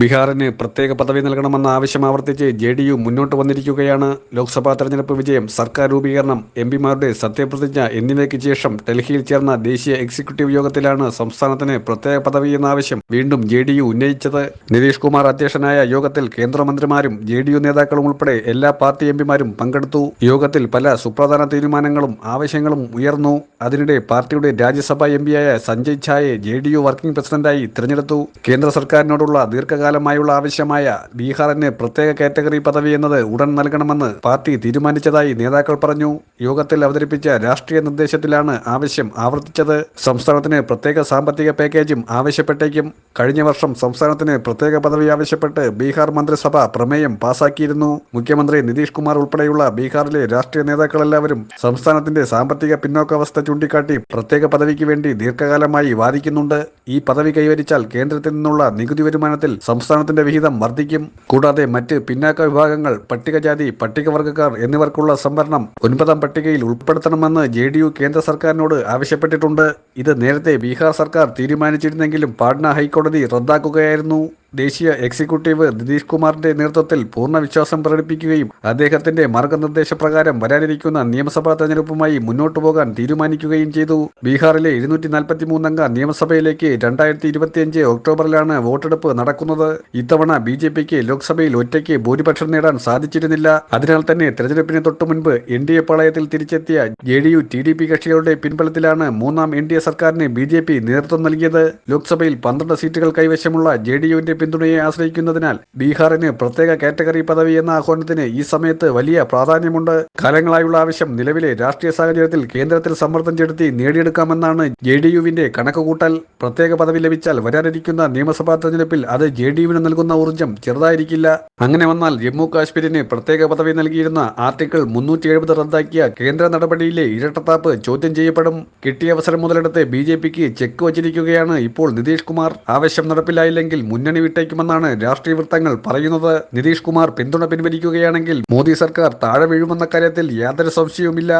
ബീഹാറിന് പ്രത്യേക പദവി നൽകണമെന്ന ആവശ്യം ആവർത്തിച്ച് ജെ ഡി യു മുന്നോട്ട് വന്നിരിക്കുകയാണ്. ലോക്സഭാ തെരഞ്ഞെടുപ്പ് വിജയം സർക്കാർ രൂപീകരണം എം പിമാരുടെ സത്യപ്രതിജ്ഞ എന്നിവയ്ക്ക് ശേഷം ഡൽഹിയിൽ ചേർന്ന ദേശീയ എക്സിക്യൂട്ടീവ് യോഗത്തിലാണ് സംസ്ഥാനത്തിന് പ്രത്യേക പദവി എന്ന ആവശ്യം വീണ്ടും ജെ ഡി യു ഉന്നയിച്ചത്. നിതീഷ് കുമാർ അധ്യക്ഷനായ യോഗത്തിൽ കേന്ദ്രമന്ത്രിമാരും ജെ ഡി യു നേതാക്കളും ഉൾപ്പെടെ എല്ലാ പാർട്ടി എം പിമാരും പങ്കെടുത്തു. യോഗത്തിൽ പല സുപ്രധാന തീരുമാനങ്ങളും ആവശ്യങ്ങളും ഉയർന്നു. അതിനിടെ പാർട്ടിയുടെ രാജ്യസഭാ എം പിയായ സഞ്ജയ് ഝായെ ജെ ഡി യു വർക്കിംഗ് പ്രസിഡന്റായി തിരഞ്ഞെടുത്തു. കേന്ദ്ര സർക്കാരിനോടുള്ള ദീർഘകാലമായുള്ള ആവശ്യമായ ബീഹാറിന് പ്രത്യേക കാറ്റഗറി പദവി എന്നത് ഉടൻ നൽകണമെന്ന് പാർട്ടി തീരുമാനിച്ചതായി നേതാക്കൾ പറഞ്ഞു. യോഗത്തിൽ അവതരിപ്പിച്ച രാഷ്ട്രീയ നിർദ്ദേശത്തിലാണ് ആവശ്യം ആവർത്തിച്ചത്. സംസ്ഥാനത്തിന് പ്രത്യേക സാമ്പത്തിക പാക്കേജും ആവശ്യപ്പെട്ടേക്കും. കഴിഞ്ഞ വർഷം സംസ്ഥാനത്തിന് പ്രത്യേക പദവി ആവശ്യപ്പെട്ട് ബീഹാർ മന്ത്രിസഭ പ്രമേയം പാസാക്കിയിരുന്നു. മുഖ്യമന്ത്രി നിതീഷ് കുമാർ ഉൾപ്പെടെയുള്ള ബീഹാറിലെ രാഷ്ട്രീയ നേതാക്കളെല്ലാവരും സംസ്ഥാനത്തിന്റെ സാമ്പത്തിക പിന്നോക്കാവസ്ഥ ചൂണ്ടിക്കാട്ടി പ്രത്യേക പദവിക്ക് വേണ്ടി ദീർഘകാലമായി വാദിക്കുന്നുണ്ട്. ഈ പദവി കൈവരിച്ചാൽ കേന്ദ്രത്തിൽ നിന്നുള്ള നികുതി വരുമാനത്തിൽ സംസ്ഥാനത്തിന്റെ വിഹിതം വർദ്ധിക്കും. കൂടാതെ മറ്റ് പിന്നാക്ക വിഭാഗങ്ങൾ പട്ടികജാതി പട്ടികവർഗക്കാർ എന്നിവർക്കുള്ള സംവരണം ഒൻപതാം പട്ടികയിൽ ഉൾപ്പെടുത്തണമെന്ന് ജെ ഡി യു കേന്ദ്ര സർക്കാരിനോട് ആവശ്യപ്പെട്ടിട്ടുണ്ട്. ഇത് നേരത്തെ ബീഹാർ സർക്കാർ തീരുമാനിച്ചിരുന്നെങ്കിലും പാട്ന ഹൈക്കോടതി റദ്ദാക്കുകയായിരുന്നു. ദേശീയ എക്സിക്യൂട്ടീവ് നിതീഷ് കുമാറിന്റെ നേതൃത്വത്തിൽ പൂർണ വിശ്വാസം പ്രകടിപ്പിക്കുകയും അദ്ദേഹത്തിന്റെ മാർഗനിർദ്ദേശപ്രകാരം വരാനിരിക്കുന്ന നിയമസഭാ തെരഞ്ഞെടുപ്പുമായി മുന്നോട്ടു പോകാൻ തീരുമാനിക്കുകയും ചെയ്തു. ബീഹാറിലെ ഇരുന്നൂറ്റി മൂന്നംഗ നിയമസഭയിലേക്ക് രണ്ടായിരത്തി ഇരുപത്തിയഞ്ച് ഒക്ടോബറിലാണ് വോട്ടെടുപ്പ് നടക്കുന്നത്. ഇത്തവണ ബി ജെ പിക്ക് ലോക്സഭയിൽ ഒറ്റയ്ക്ക് ഭൂരിപക്ഷം നേടാൻ സാധിച്ചിരുന്നില്ല. അതിനാൽ തന്നെ തെരഞ്ഞെടുപ്പിന് തൊട്ടു മുൻപ് എൻ ഡി എ പാളയത്തിൽ തിരിച്ചെത്തിയ J D U T D P കക്ഷികളുടെ പിൻബലത്തിലാണ് മൂന്നാം എൻ ഡി എ സർക്കാരിന് ബി ജെ പി നേതൃത്വം നൽകിയത്. ലോക്സഭയിൽ പന്ത്രണ്ട് സീറ്റുകൾ കൈവശമുള്ള ജെ ഡി യുവിന്റെ പിന്തുണയെ ആശ്രയിക്കുന്നതിനാൽ ബീഹാറിന് പ്രത്യേക കാറ്റഗറി പദവി എന്ന ആഹ്വാനത്തിന് ഈ സമയത്ത് വലിയ പ്രാധാന്യമുണ്ട്. കാലങ്ങളായുള്ള ആവശ്യം നിലവിലെ രാഷ്ട്രീയ സാഹചര്യത്തിൽ കേന്ദ്രത്തിൽ സമ്മർദ്ദം ചെലുത്തി നേടിയെടുക്കാമെന്നാണ് ജെ ഡി യുവിന്റെ കണക്കുകൂട്ടൽ. പ്രത്യേക പദവി ലഭിച്ചാൽ വരാനിരിക്കുന്ന നിയമസഭാ തെരഞ്ഞെടുപ്പിൽ അത് ജെ ഡി യുവിന് നൽകുന്ന ഊർജം ചെറുതായിരിക്കില്ല. അങ്ങനെ വന്നാൽ ജമ്മു കാശ്മീരിന് പ്രത്യേക പദവി നൽകിയിരുന്ന ആർട്ടിക്കിൾ മുന്നൂറ്റി എഴുപത് റദ്ദാക്കിയ കേന്ദ്ര നടപടിയിലെ ഇരട്ടത്താപ്പ് ചോദ്യം ചെയ്യപ്പെടും. കിട്ടിയ അവസരം മുതലെടുത്ത് ബി ജെ പിക്ക് ചെക്ക് വച്ചിരിക്കുകയാണ് ഇപ്പോൾ നിതീഷ് കുമാർ. ആവശ്യം നടപ്പിലായില്ലെങ്കിൽ മുന്നണി വിട്ടേക്കുമെന്നാണ് രാഷ്ട്രീയ വൃത്തങ്ങൾ പറയുന്നത്. നിതീഷ് കുമാർ പിന്തുണ പിൻവലിക്കുകയാണെങ്കിൽ മോദി സർക്കാർ താഴെ വീഴുമെന്ന കാര്യത്തിൽ യാതൊരു സംശയവുമില്ല.